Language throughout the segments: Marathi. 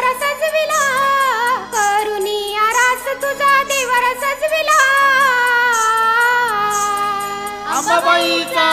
देवर सजविला. तुझा देवर सजविला. अंबाबाईचा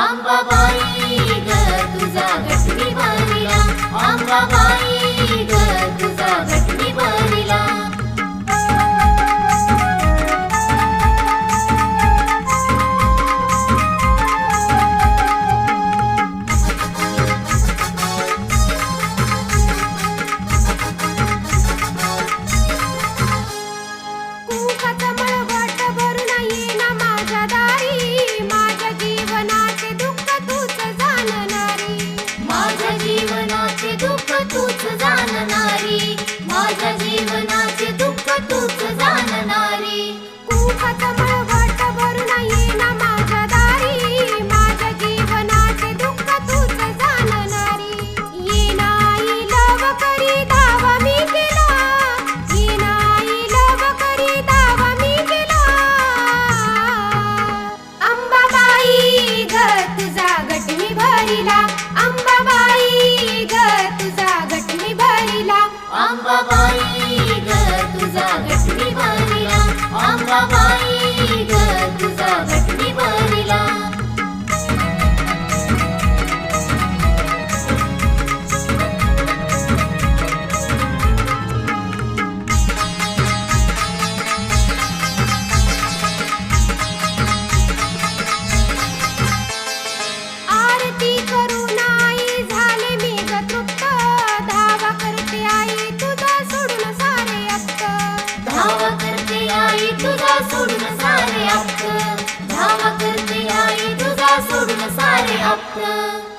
அம்பவாயி Chakra.